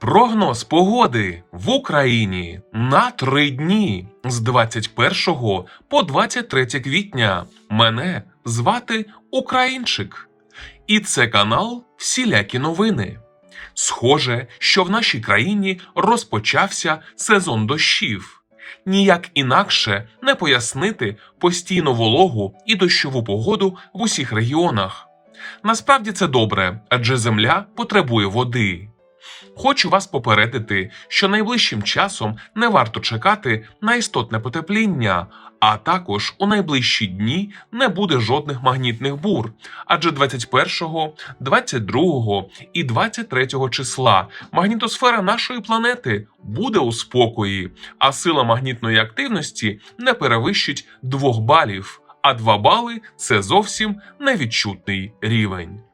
Прогноз погоди в Україні на три дні з 21 по 23 квітня. Мене звати Українчик. І це канал Всілякі новини. Схоже, що в нашій країні розпочався сезон дощів. Ніяк інакше не пояснити постійну вологу і дощову погоду в усіх регіонах. Насправді це добре, адже земля потребує води. Хочу вас попередити, що найближчим часом не варто чекати на істотне потепління, а також у найближчі дні не буде жодних магнітних бур, адже 21, 22 і 23 числа магнітосфера нашої планети буде у спокої, а сила магнітної активності не перевищить 2 балів, а 2 бали це зовсім невідчутний рівень.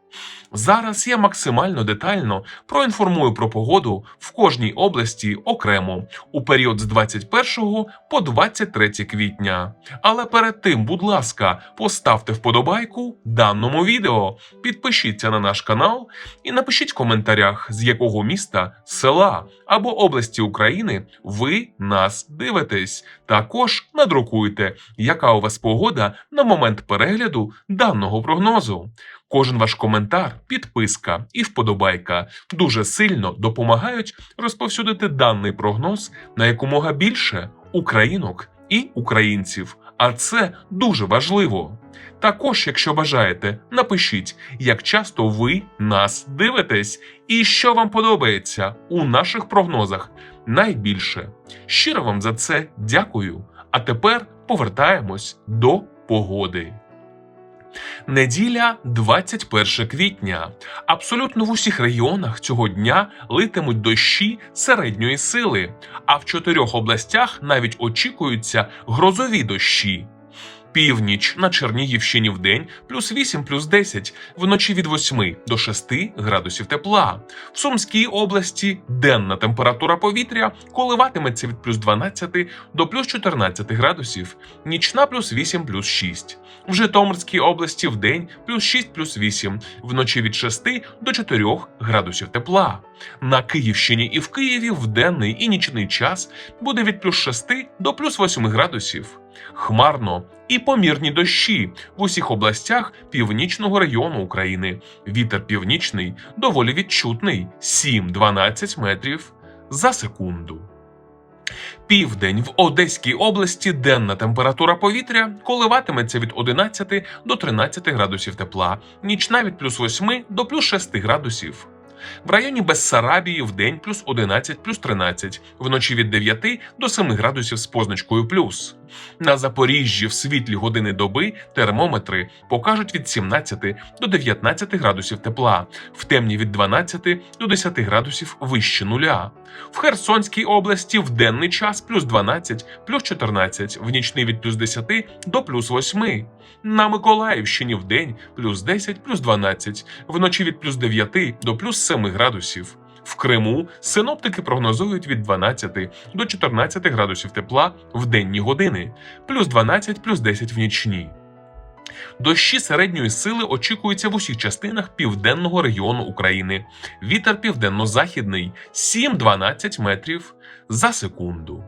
Зараз я максимально детально проінформую про погоду в кожній області окремо у період з 21 по 23 квітня. Але перед тим, будь ласка, поставте вподобайку даному відео, підпишіться на наш канал і напишіть в коментарях, з якого міста, села або області України ви нас дивитесь. Також надрукуйте, яка у вас погода на момент перегляду даного прогнозу. Кожен ваш коментар, підписка і вподобайка дуже сильно допомагають розповсюдити даний прогноз на якомога більше українок і українців. А це дуже важливо. Також, якщо бажаєте, напишіть, як часто ви нас дивитесь і що вам подобається у наших прогнозах найбільше. Щиро вам за це дякую. А тепер повертаємось до погоди. Неділя 21 квітня. Абсолютно в усіх регіонах цього дня литимуть дощі середньої сили, а в чотирьох областях навіть очікуються грозові дощі. Північ на Чернігівщині в день плюс 8 плюс 10, вночі від 8 до 6 градусів тепла. В Сумській області денна температура повітря коливатиметься від плюс 12 до плюс 14 градусів, нічна плюс 8 плюс 6. В Житомирській області в день плюс 6 плюс 8, вночі від 6 до 4 градусів тепла. На Київщині і в Києві в денний і нічний час буде від плюс 6 до плюс 8 градусів. Хмарно і помірні дощі в усіх областях північного району України. Вітер північний доволі відчутний 7-12 метрів за секунду. Південь в Одеській області денна температура повітря коливатиметься від 11 до 13 градусів тепла, нічна від плюс 8 до плюс 6 градусів. В районі Бессарабії в день плюс 11 плюс 13, вночі від 9 до 7 градусів з позначкою плюс. На Запоріжжі в світлі години доби термометри покажуть від 17 до 19 градусів тепла, в темні від 12 до 10 градусів вище нуля. В Херсонській області в денний час плюс 12, плюс 14, в нічний від плюс 10 до плюс 8. На Миколаївщині в день плюс 10, плюс 12, вночі від плюс 9 до плюс 7 градусів. В Криму синоптики прогнозують від 12 до 14 градусів тепла в денні години, плюс 12, плюс 10 в нічні. Дощі середньої сили очікуються в усіх частинах південного регіону України. Вітер південно-західний 7-12 метрів за секунду.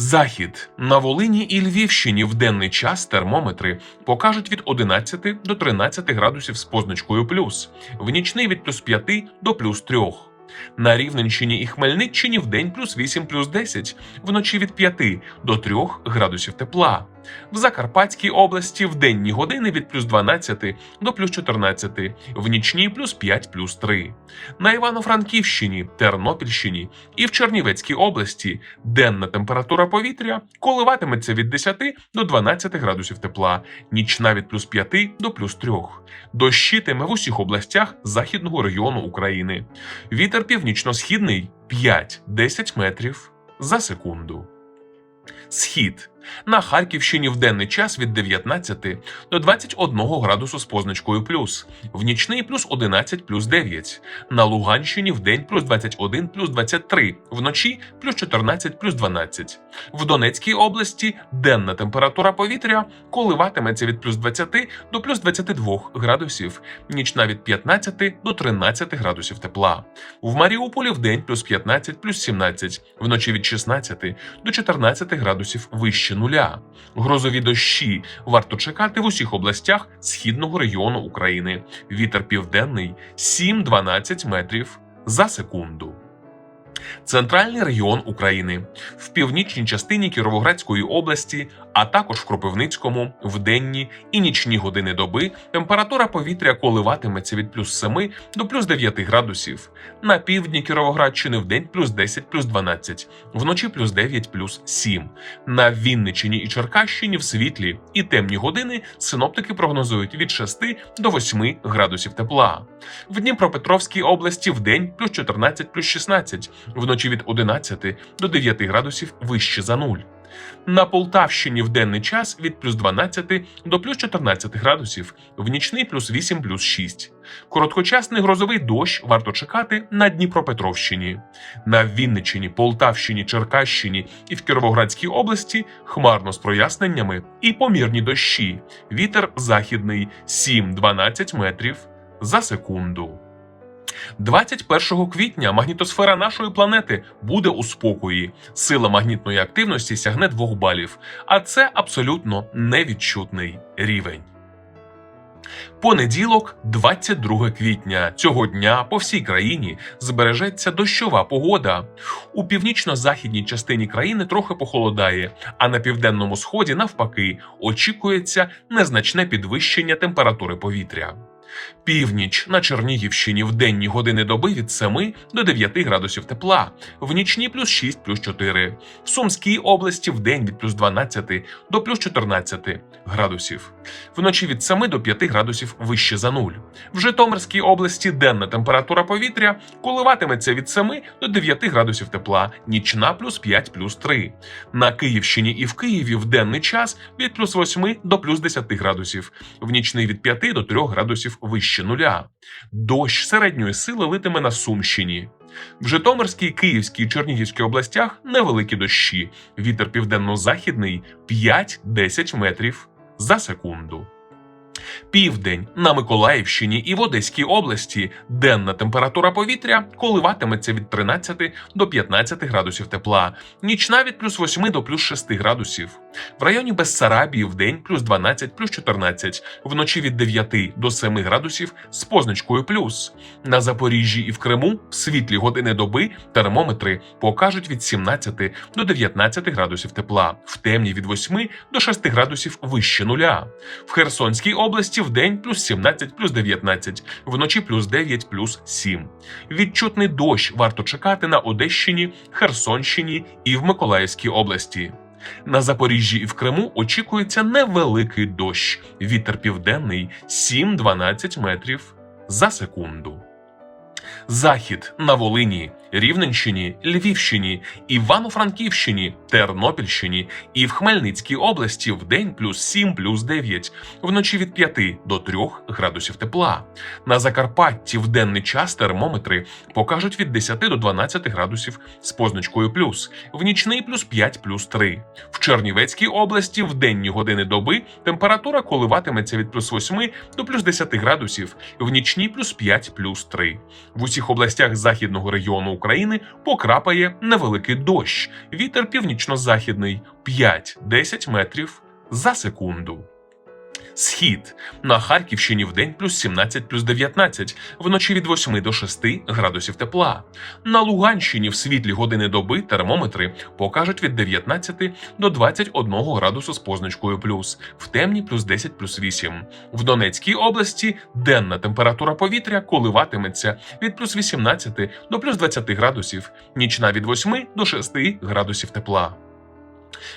Захід на Волині і Львівщині в денний час термометри покажуть від 11 до 13 градусів з позначкою плюс, в нічний від плюс 5 до плюс 3. На Рівненщині і Хмельниччині в день плюс 8 плюс 10, вночі від 5 до 3 градусів тепла. В Закарпатській області в денні години від плюс 12 до плюс 14, в нічні плюс 5 плюс 3. На Івано-Франківщині, Тернопільщині і в Чернівецькій області денна температура повітря коливатиметься від 10 до 12 градусів тепла, нічна від плюс 5 до плюс 3. Дощитиме в усіх областях західного регіону України. Вітер північно-східний 5-10 метрів за секунду. Схід На Харківщині в денний час від 19 до 21 градусу з позначкою плюс, в нічний плюс 11 плюс 9. На Луганщині в день плюс 21 плюс 23, вночі плюс 14 плюс 12. В Донецькій області денна температура повітря коливатиметься від плюс 20 до плюс 22 градусів, нічна від 15 до 13 градусів тепла. В Маріуполі в день плюс 15 плюс 17, вночі від 16 до 14 градусів вище нуля. Грозові дощі варто чекати в усіх областях східного регіону України. Вітер південний 7-12 метрів за секунду. Центральний регіон України в північній частині Кіровоградської області, а також в Кропивницькому, в денні і нічні години доби температура повітря коливатиметься від плюс 7 до плюс 9 градусів. На півдні Кіровоградщини в день плюс 10 плюс 12, вночі плюс 9 плюс 7. На Вінниччині і Черкащині в світлі і темні години синоптики прогнозують від 6 до 8 градусів тепла. В Дніпропетровській області в день плюс 14 плюс 16, вночі від 11 до 9 градусів вище за нуль. На Полтавщині в денний час від плюс 12 до плюс 14 градусів, в нічний плюс 8 плюс 6. Короткочасний грозовий дощ варто чекати на Дніпропетровщині. На Вінниччині, Полтавщині, Черкащині і в Кіровоградській області хмарно з проясненнями і помірні дощі. Вітер західний 7-12 метрів за секунду. 21 квітня магнітосфера нашої планети буде у спокої. Сила магнітної активності сягне 2 балів, а це абсолютно невідчутний рівень. Понеділок, 22 квітня. Цього дня по всій країні збережеться дощова погода. У північно-західній частині країни трохи похолодає, а на південному сході, навпаки, очікується незначне підвищення температури повітря. Північ на Чернігівщині в денні години доби від 7 до 9 градусів тепла, в нічні плюс 6 плюс 4. В Сумській області в день від плюс 12 до плюс 14 градусів. Вночі від 7 до 5 градусів вище за нуль. В Житомирській області денна температура повітря коливатиметься від 7 до 9 градусів тепла, нічна плюс 5 плюс 3. На Київщині і в Києві в денний час від плюс 8 до плюс 10 градусів, в нічний від 5 до 3 градусів вище нуля. Дощ середньої сили литиме на Сумщині. В Житомирській, Київській і Чернігівській областях невеликі дощі. Вітер південно-західний 5-10 метрів за секунду. Південь на Миколаївщині і в Одеській області денна температура повітря коливатиметься від 13 до 15 градусів тепла, нічна від плюс 8 до плюс 6 градусів. В районі Бессарабії в день плюс 12 плюс 14, вночі від 9 до 7 градусів з позначкою плюс. На Запоріжжі і в Криму в світлі години доби термометри покажуть від 17 до 19 градусів тепла, в темні від 8 до 6 градусів вище нуля. В Херсонській області в день плюс 17 плюс 19, вночі плюс 9 плюс 7. Відчутний дощ варто чекати на Одещині, Херсонщині і в Миколаївській області. На Запоріжжі і в Криму очікується невеликий дощ. Вітер південний 7-12 метрів за секунду. Захід на Волині, Рівненщині, Львівщині, Івано-Франківщині, Тернопільщині і в Хмельницькій області в день плюс 7, плюс 9, вночі від 5 до 3 градусів тепла. На Закарпатті в денний час термометри покажуть від 10 до 12 градусів з позначкою плюс, в нічний плюс 5, плюс 3. В Чернівецькій області в денні години доби температура коливатиметься від плюс 8 до плюс 10 градусів, в нічні плюс 5, плюс 3. В усіх областях західного регіону України покрапає невеликий дощ. Вітер північно-західний 5-10 метрів за секунду. Схід на Харківщині в день плюс 17 плюс 19, вночі від 8 до 6 градусів тепла. На Луганщині в світлі години доби термометри покажуть від 19 до 21 градусу з позначкою плюс, в темні плюс 10 плюс 8. В Донецькій області денна температура повітря коливатиметься від плюс 18 до плюс 20 градусів, нічна від 8 до 6 градусів тепла.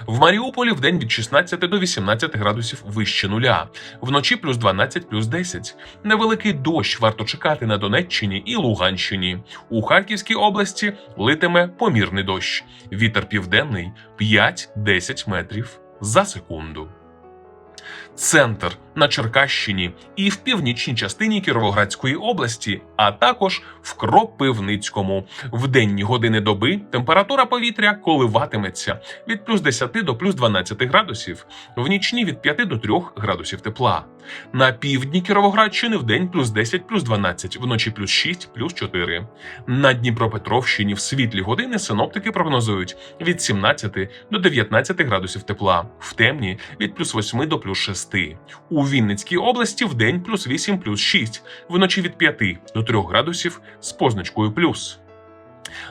В Маріуполі в день від 16 до 18 градусів вище нуля, вночі плюс 12 плюс 10. Невеликий дощ варто чекати на Донеччині і Луганщині. У Харківській області литиме помірний дощ. Вітер південний 5-10 метрів за секунду. Центр на Черкащині і в північній частині Кіровоградської області, а також в Кропивницькому. В денні години доби температура повітря коливатиметься від плюс 10 до плюс 12 градусів, в нічні від 5 до 3 градусів тепла. На півдні Кіровоградщини в день плюс 10, плюс 12, вночі плюс 6, плюс 4. На Дніпропетровщині в світлі години синоптики прогнозують від 17 до 19 градусів тепла, в темні від плюс 8 до плюс 6. У Вінницькій області в день плюс 8, плюс 6, вночі від 5 до 3 градусів з позначкою плюс.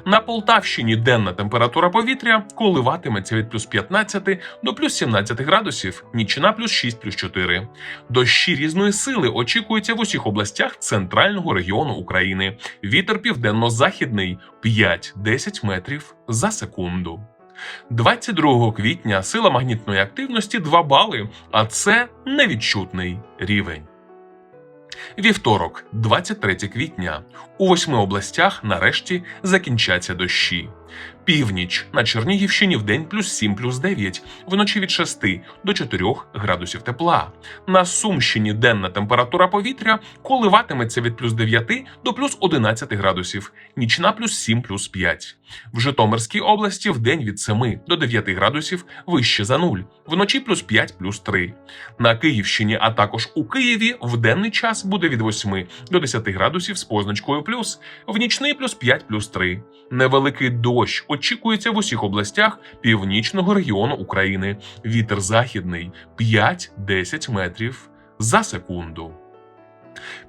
На Полтавщині денна температура повітря коливатиметься від плюс 15 до плюс 17 градусів, нічна плюс 6, плюс 4. Дощі різної сили очікуються в усіх областях центрального регіону України. Вітер південно-західний 5-10 метрів за секунду. 22 квітня сила магнітної активності 2 бали, а це невідчутний рівень. Вівторок, 23 квітня. У восьми областях нарешті закінчаться дощі. Північ на Чернігівщині в день плюс 7, плюс 9, вночі від 6 до 4 градусів тепла. На Сумщині денна температура повітря коливатиметься від плюс 9 до плюс 11 градусів, нічна плюс 7, плюс 5. В Житомирській області в день від 7 до 9 градусів вище за 0, вночі плюс 5, плюс 3. На Київщині, а також у Києві в денний час буде від 8 до 10 градусів з позначкою плюс, в нічний плюс 5, плюс 3. Невеликий дощ очікується в усіх областях північного регіону України. Вітер західний 5-10 метрів за секунду.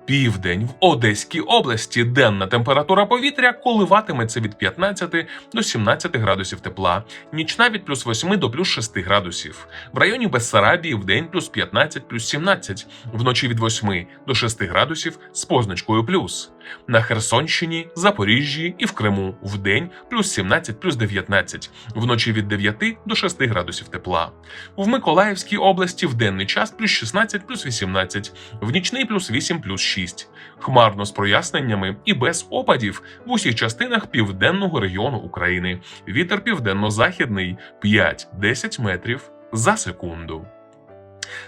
Південь в Одеській області денна температура повітря коливатиметься від 15 до 17 градусів тепла, нічна від плюс 8 до плюс 6 градусів. В районі Бессарабії в день плюс 15 плюс 17, вночі від 8 до 6 градусів з позначкою плюс. На Херсонщині, Запоріжжі і в Криму в день плюс 17 плюс 19, вночі від 9 до 6 градусів тепла. В Миколаївській області в денний час плюс 16 плюс 18, в нічний плюс 8 плюс 6. Хмарно з проясненнями і без опадів в усіх частинах південного регіону України. Вітер південно-західний 5-10 метрів за секунду.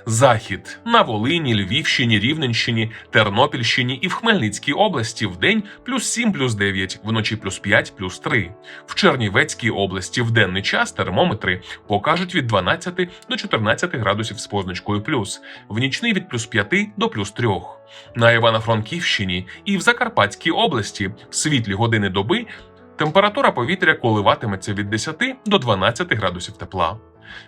Захід на Волині, Львівщині, Рівненщині, Тернопільщині і в Хмельницькій області в день плюс 7, плюс 9, вночі плюс 5, плюс 3. В Чернівецькій області в денний час термометри покажуть від 12 до 14 градусів з позначкою плюс, в нічний від плюс 5 до плюс 3. На Івано-Франківщині і в Закарпатській області в світлі години доби температура повітря коливатиметься від 10 до 12 градусів тепла.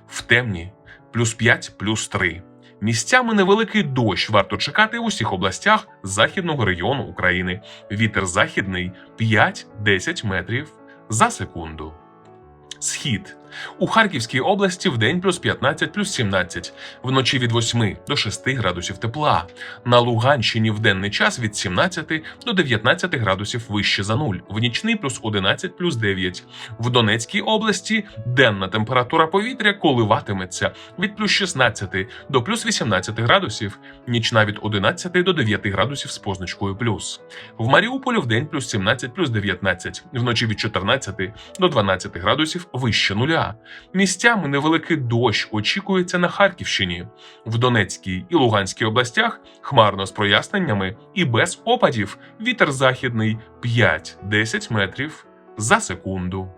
В темні плюс 5, плюс 3. Місцями невеликий дощ варто чекати в усіх областях західного регіону України. Вітер західний 5-10 метрів за секунду. Схід у Харківській області в день плюс 15, плюс 17, вночі від 8 до 6 градусів тепла. На Луганщині в денний час від 17 до 19 градусів вище за нуль, в нічний плюс 11, плюс 9. В Донецькій області денна температура повітря коливатиметься від плюс 16 до плюс 18 градусів, нічна від 11 до 9 градусів з позначкою плюс. В Маріуполі в день плюс 17, плюс 19, вночі від 14 до 12 градусів вище нуля. Місцями невеликий дощ очікується на Харківщині, в Донецькій і Луганській областях хмарно з проясненнями і без опадів вітер західний 5-10 метрів за секунду.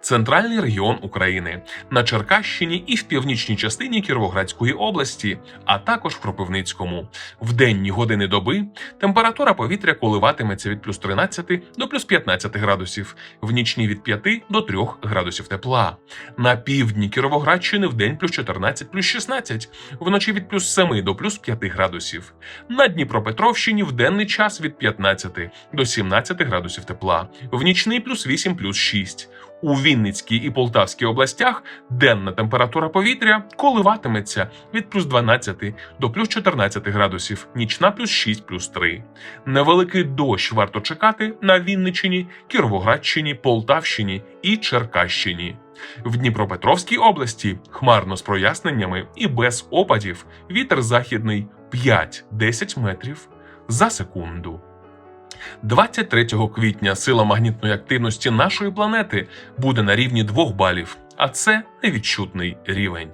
Центральний регіон України на Черкащині і в північній частині Кіровоградської області, а також в Кропивницькому. В денні години доби температура повітря коливатиметься від плюс 13 до плюс 15 градусів, в нічні від 5 до 3 градусів тепла. На півдні Кіровоградщини в день плюс 14 плюс 16, вночі від плюс 7 до плюс 5 градусів. На Дніпропетровщині в денний час від 15 до 17 градусів тепла, в нічний плюс 8 плюс 6. У Вінницькій і Полтавській областях денна температура повітря коливатиметься від плюс 12 до плюс 14 градусів, нічна плюс 6 плюс 3. Невеликий дощ варто чекати на Вінниччині, Кіровоградщині, Полтавщині і Черкащині. В Дніпропетровській області хмарно з проясненнями і без опадів вітер західний 5-10 метрів за секунду. 23 квітня сила магнітної активності нашої планети буде на рівні 2 балів, а це невідчутний рівень.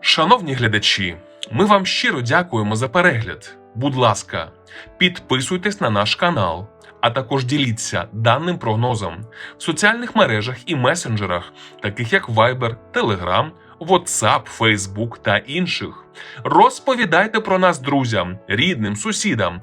Шановні глядачі, ми вам щиро дякуємо за перегляд. Будь ласка, підписуйтесь на наш канал, а також діліться даним прогнозом в соціальних мережах і месенджерах, таких як Viber, Telegram, WhatsApp, Facebook та інших. Розповідайте про нас друзям, рідним, сусідам,